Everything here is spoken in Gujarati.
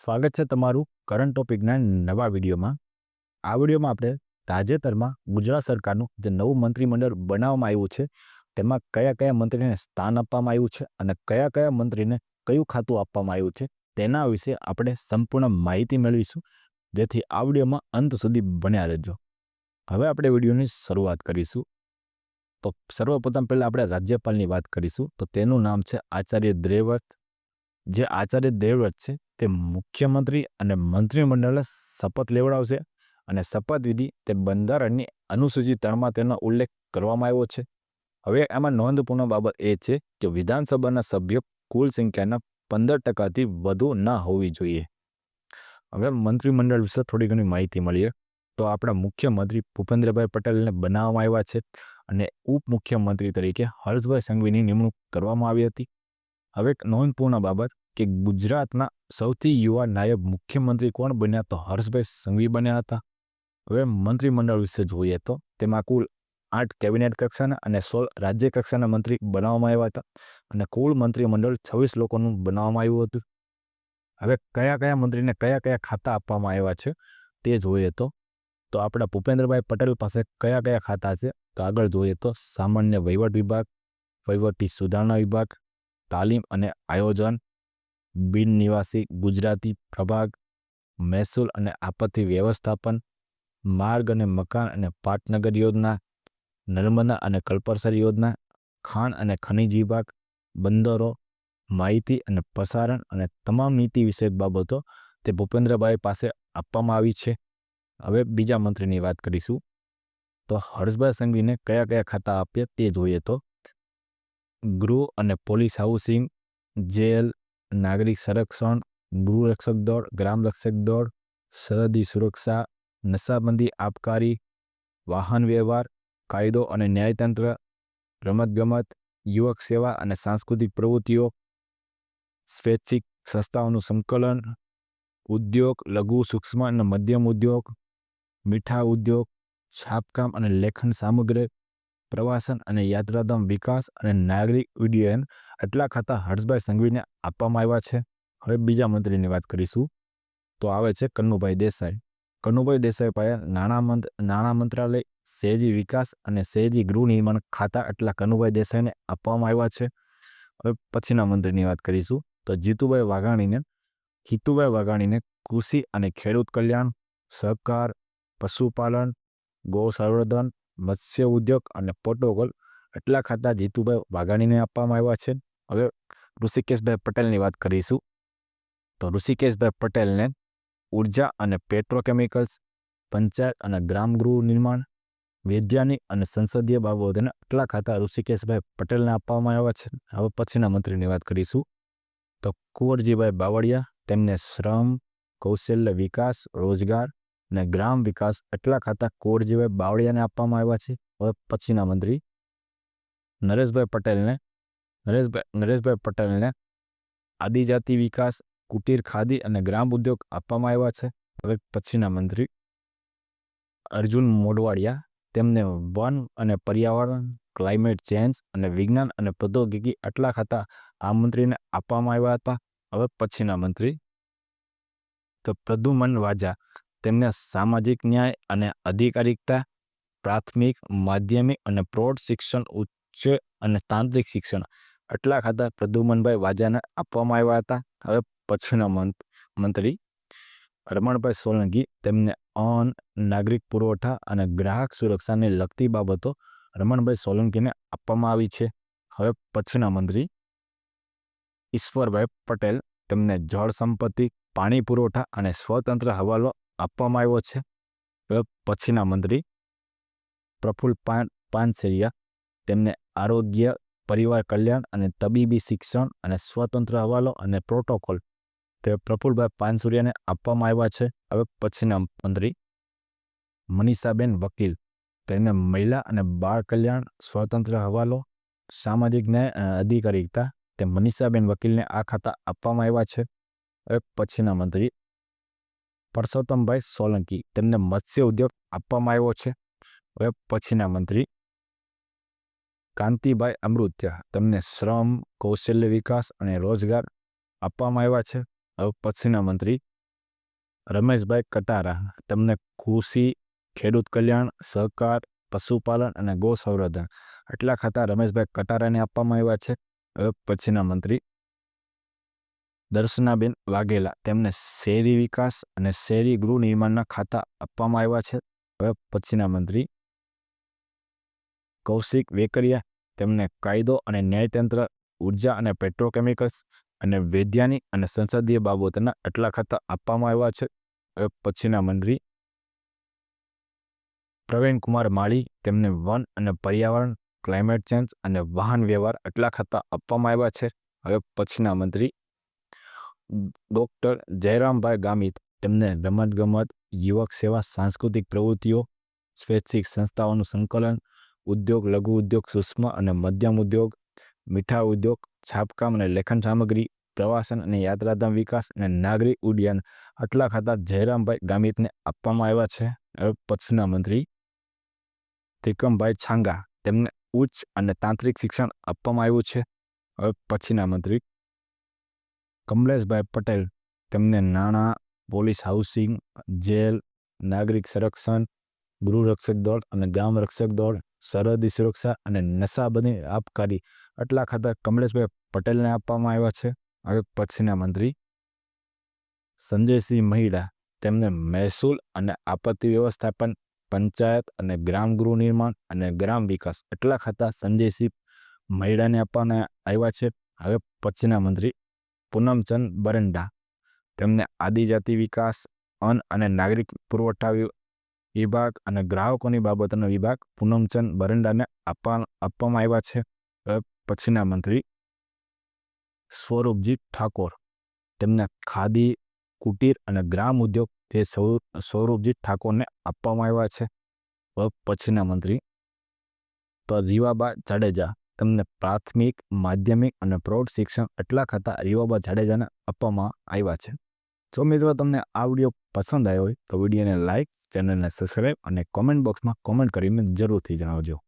સ્વાગત છે તમારું કરંટ ટોપિકના નવા વિડીયોમાં. આ વિડીયોમાં આપણે તાજેતરમાં ગુજરાત સરકારનું જે નવું મંત્રીમંડળ બનાવવામાં આવ્યું છે, તેમાં કયા કયા મંત્રીને સ્થાન આપવામાં આવ્યું છે અને કયા કયા મંત્રીને કયું ખાતું આપવામાં આવ્યું છે, તેના વિશે આપણે સંપૂર્ણ માહિતી મેળવીશું. જેથી આ વિડીયોમાં અંત સુધી બન્યા રહેજો. હવે આપણે વિડીયોની શરૂઆત કરીશું. તો સર્વપ્રથમ પહેલાં આપણે રાજ્યપાલની વાત કરીશું. તો તેનું નામ છે આચાર્ય દ્રેવ્રત જે આચાર્ય દેવવ્રત છે તે મુખ્યમંત્રી અને મંત્રીમંડળે શપથ લેવડાવશે અને શપથવિધિ તે બંધારણની અનુસૂચિ ત્રણમાં તેનો ઉલ્લેખ કરવામાં આવ્યો છે. હવે આમાં નોંધપૂર્ણ બાબત એ છે કે વિધાનસભાના સભ્યો કુલ સંખ્યાના પંદર ટકાથી વધુ ના હોવી જોઈએ. હવે મંત્રીમંડળ વિશે થોડી ઘણી માહિતી મળીએ. તો આપણા મુખ્યમંત્રી ભૂપેન્દ્રભાઈ પટેલને બનાવવામાં આવ્યા છે અને ઉપમુખ્યમંત્રી તરીકે હર્ષભાઈ સંઘવીની નિમણૂક કરવામાં આવી હતી. હવે એક નોંધપૂર્ણ બાબત કે ગુજરાતના સૌથી યુવા નાયબ મુખ્યમંત્રી કોણ બન્યા તો હર્ષભાઈ સંઘવી બન્યા હતા. હવે મંત્રીમંડળ વિશે જોઈએ તો તેમાં કુલ આઠ કેબિનેટ કક્ષાના અને સોળ રાજ્ય કક્ષાના મંત્રી બનાવવામાં આવ્યા હતા અને કુલ મંત્રીમંડળ છવ્વીસ લોકોનું બનાવવામાં આવ્યું હતું. હવે કયા કયા મંત્રીને કયા કયા ખાતા આપવામાં આવ્યા છે તે જોઈએ તો તો આપણા ભૂપેન્દ્રભાઈ પટેલ પાસે કયા કયા ખાતા છે તો આગળ જોઈએ તો સામાન્ય વહીવટ વિભાગ, વહીવટી સુધારણા વિભાગ, તાલીમ અને આયોજન બિન નિવાસી, ગુજરાતી પ્રભાગ, મહેસૂલ અને આપત્તિ વ્યવસ્થાપન, માર્ગ અને મકાન અને પાટનગર યોજના, નર્મદા અને કલ્પસર યોજના, ખાણ અને ખનિજ વિભાગ, બંદરો, માહિતી અને પ્રસારણ અને તમામ નીતિ વિષયક બાબતો તે ભૂપેન્દ્રભાઈ પાસે આપવામાં આવી છે. હવે બીજા મંત્રીની વાત કરીશું. તો હર્ષભાઈ સંઘવીને કયા કયા ખાતા આપ્યા તે જોઈએ તો, ગૃહ અને પોલીસ હાઉસિંગ, જેલ નાગરિક સંરક્ષણ ગૃહરક્ષક દળ ગ્રામરક્ષક દળ, સરહદી સુરક્ષા, નશાબંધી આબકારી વાહન વ્યવહાર, કાયદો અને ન્યાયતંત્ર, રમતગમત, યુવક સેવા અને સાંસ્કૃતિક પ્રવૃત્તિઓ, સ્વૈચ્છિક સંસ્થાઓનું સંકલન, ઉદ્યોગ, લઘુ, સૂક્ષ્મ અને મધ્યમ ઉદ્યોગ, મીઠા ઉદ્યોગ, છાપકામ અને લેખન સામગ્રી પ્રવાસન અને યાત્રાધામ વિકાસ અને નાગરિક ઉડ્ડયન આટલા ખાતા હર્ષભાઈ સંઘવીને આપવામાં આવ્યા છે. હવે બીજા મંત્રીની વાત કરીશું. તો આવે છે કન્નુભાઈ દેસાઈ. કન્નુભાઈ દેસાઈ પાસે નાણાં નાણાં મંત્રાલય, શહેરી વિકાસ અને શહેરી ગૃહ નિર્માણ ખાતા આટલા કન્નુભાઈ દેસાઈને આપવામાં આવ્યા છે. હવે પછીના મંત્રીની વાત કરીશું. તો જીતુભાઈ વાઘાણીને, હિતુભાઈ વાઘાણીને કૃષિ અને ખેડૂત કલ્યાણ, સહકાર, પશુપાલન, ગૌ સંવર્ધન મત્સ્ય ઉદ્યોગ અને પ્રોટોકોલ એટલા ખાતા જીતુભાઈ વાઘાણીને આપવામાં આવ્યા છે. હવે ઋષિકેશભાઈ પટેલની વાત કરીશું. તો ઋષિકેશભાઈ પટેલને ઊર્જા અને પેટ્રોકેમિકલ્સ, પંચાયત અને ગ્રામ ગૃહ નિર્માણ વૈજ્ઞાનિક અને સંસદીય બાબતોને આટલા ખાતા ઋષિકેશભાઈ પટેલને આપવામાં આવ્યા છે. હવે પછીના મંત્રીની વાત કરીશું. તો કુંવરજીભાઈ બાવળિયા, તેમને શ્રમ, કૌશલ્ય વિકાસ, રોજગાર અને ગ્રામ વિકાસ એટલા ખાતા કુંવરજીભાઈ બાવળિયાને આપવામાં આવ્યા છે. હવે પછીના મંત્રી નરેશભાઈ પટેલને, નરેશભાઈ નરેશભાઈ પટેલને આદિજાતિ વિકાસ, કુટીર, ખાદી અને ગ્રામ ઉદ્યોગ આપવામાં આવ્યા છે. હવે પછીના મંત્રી અર્જુન મોઢવાડિયા, તેમને વન અને પર્યાવરણ, ક્લાઇમેટ ચેન્જ અને વિજ્ઞાન અને પ્રૌદ્યોગિકી આટલા ખાતા આ મંત્રીને આપવામાં આવ્યા હતા. હવે પછીના મંત્રી તો પ્રદ્યુમન વાજા તેમને સામાજિક ન્યાય અને અધિકારિકતા, પ્રાથમિક, માધ્યમિક અને પ્રૌઢ શિક્ષણ, ઉચ્ચ અને તાંત્રિક શિક્ષણ આટલા ખાતા પ્રદ્યુમનભાઈ વાજાને આપવામાં આવ્યા હતા. હવે પછીના મંત્રી રમણભાઈ સોલંકી તેમને અન્ન, નાગરિક પુરવઠા અને ગ્રાહક સુરક્ષાને લગતી બાબતો રમણભાઈ સોલંકીને આપવામાં આવી છે. હવે પછીના મંત્રી ઈશ્વરભાઈ પટેલ તેમને જળ સંપત્તિ, પાણી પુરવઠા અને સ્વતંત્ર હવાલો આપવામાં આવ્યો છે. પછીના મંત્રી પ્રફુલ્લ પાન, પાનસેરિયા તેમને આરોગ્ય, પરિવાર કલ્યાણ અને તબીબી શિક્ષણ અને સ્વતંત્ર હવાલો અને પ્રોટોકોલ તે પ્રફુલભાઈ પાનસુરિયાને આપવામાં આવ્યા છે. હવે પછીના મંત્રી મનીષાબેન વકીલ તેને મહિલા અને બાળ કલ્યાણ, સ્વતંત્ર હવાલો, સામાજિક ન્યાય અને અધિકારિકતા તે મનીષાબેન વકીલને આ ખાતા આપવામાં આવ્યા છે. હવે પછીના મંત્રી પરસોત્તમભાઈ સોલંકી, તેમને મત્સ્ય ઉદ્યોગ આપવામાં આવ્યો છે. હવે પછીના મંત્રી કાંતિભાઈ અમૃત્યા, તેમને શ્રમ, કૌશલ્ય વિકાસ અને રોજગાર આપવામાં આવ્યા છે. હવે પછીના મંત્રી રમેશભાઈ કટારા, તેમને કૃષિ, ખેડૂત કલ્યાણ, સહકાર, પશુપાલન અને ગૌ સંવર્ધન, આટલા ખાતા રમેશભાઈ કટારાને આપવામાં આવ્યા છે. હવે પછીના મંત્રી દર્શનાબેન વાઘેલા, તેમને શહેરી વિકાસ અને શહેરી ગૃહ નિર્માણના ખાતા આપવામાં આવ્યા છે. હવે પછીના મંત્રી કૌશિક વેકરિયા, તેમને કાયદો અને ન્યાયતંત્ર, ઊર્જા અને પેટ્રોકેમિકલ્સ અને વૈજ્ઞાનિક અને સંસદીય બાબતોના આટલા ખાતા આપવામાં આવ્યા છે. હવે પછીના મંત્રી પ્રવીણ કુમાર માળી, તેમને વન અને પર્યાવરણ, ક્લાઇમેટ ચેન્જ અને વાહન વ્યવહાર એટલા ખાતા આપવામાં આવ્યા છે. હવે પછીના મંત્રી ડૉક્ટર જયરામભાઈ ગામિત તેમને રમતગમત, યુવક સેવા, સાંસ્કૃતિક પ્રવૃત્તિઓ, સ્વૈચ્છિક સંસ્થાઓનું સંકલન, ઉદ્યોગ, લઘુ ઉદ્યોગ, સૂક્ષ્મ અને મધ્યમ ઉદ્યોગ, મીઠા ઉદ્યોગ, છાપકામ અને લેખન સામગ્રી, પ્રવાસન અને યાત્રાધામ વિકાસ અને નાગરિક ઉડ્ડયન આટલા ખાતા જયરામભાઈ ગામિતને આપવામાં આવ્યા છે. પછીના મંત્રી ત્રિકમભાઈ છાંગા તેમને ઉચ્ચ અને તાંત્રિક શિક્ષણ આપવામાં આવ્યું છે. હવે પછીના મંત્રી કમલેશભાઈ પટેલ, તેમને નાણાં, પોલીસ હાઉસિંગ, જેલ, નાગરિક સંરક્ષણ ગૃહરક્ષક દળ અને ગામ રક્ષક દળ, સરહદી સુરક્ષા અને નશાબંધી આબકારી આટલા ખાતા કમલેશભાઈ પટેલને આપવામાં આવ્યા છે. હવે પછીના મંત્રી સંજયસિંહ મહિડા, તેમને મહેસૂલ અને આપત્તિ વ્યવસ્થાપન, પંચાયત અને ગ્રામ ગૃહ નિર્માણ અને ગ્રામ વિકાસ એટલા ખાતા સંજયસિંહ મહિડાને આપવાના આવ્યા છે. હવે પછીના મંત્રી પૂનમચંદ બરંડા. તેમને આદિજાતિ વિકાસ, અન્ન અને નાગરિક પુરવઠા વિભાગ અને ગ્રાહકોની બાબતોનો વિભાગ પૂનમચંદ બરંડાને આપવા, આપવામાં આવ્યા છે. પછીના મંત્રી સ્વરૂપજી ઠાકોર. તેમને ખાદી, કુટીર અને ગ્રામ ઉદ્યોગ તે સ્વરૂપજી ઠાકોરને આપવામાં આવ્યા છે. પછીના મંત્રી તો રીવાબા જાડેજા. તેમને પ્રાથમિક, માધ્યમિક અને પ્રૌઢ શિક્ષણ એટલા ખાતા રીવાબા જાડેજાને આપવામાં આવ્યા છે. જો મિત્રો તમને આ વીડિયો પસંદ આવ્યો હોય તો વિડીયોને લાઇક ચેનલને સબસ્ક્રાઈબ અને કોમેન્ટ બોક્સમાં કોમેન્ટ કરીને જરૂરથી જણાવજો.